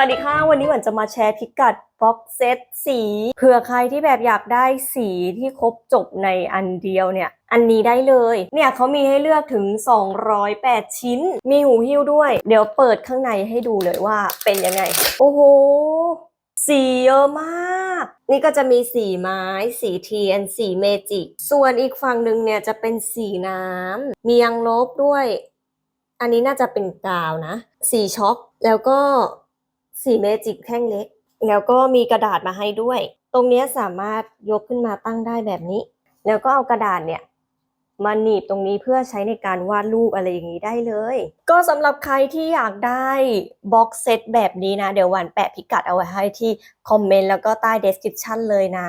สวัสดีค่ะ วันนี้หวันจะมาแชร์พิกัดบ็อกเซตสีเผื่อใครที่แบบอยากได้สีที่ครบจบในอันเดียวเนี่ย อันนี้ได้เลย เนี่ยเขามีให้เลือกถึง 208 ชิ้น มีหูหิ้วด้วย เดี๋ยวเปิดข้างในให้ดูเลยว่าเป็นยังไง โอ้โห สีเยอะมาก นี่ก็จะมีสีไม้ สีเทียน สีเมจิก ส่วนอีกฝั่งหนึ่งเนี่ยจะเป็นสีน้ำมียังลบด้วย อันนี้น่าจะเป็นกาวนะ สีช็อก แล้วก็สีเมจิกแท่งเล็ก แล้วก็มีกระดาษมาให้ด้วย ตรงนี้สามารถยกขึ้นมาตั้งได้แบบนี้ แล้วก็เอากระดาษเนี่ย มาหนีบตรงนี้เพื่อใช้ในการวาดรูปอะไรอย่างนี้ได้เลย ก็สำหรับใครที่อยากได้บ็อกเซตแบบนี้นะ เดี๋ยวหวันแปะพิกัดเอาไว้ให้ที่คอมเมนต์แล้วก็ใต้ description เลยนะ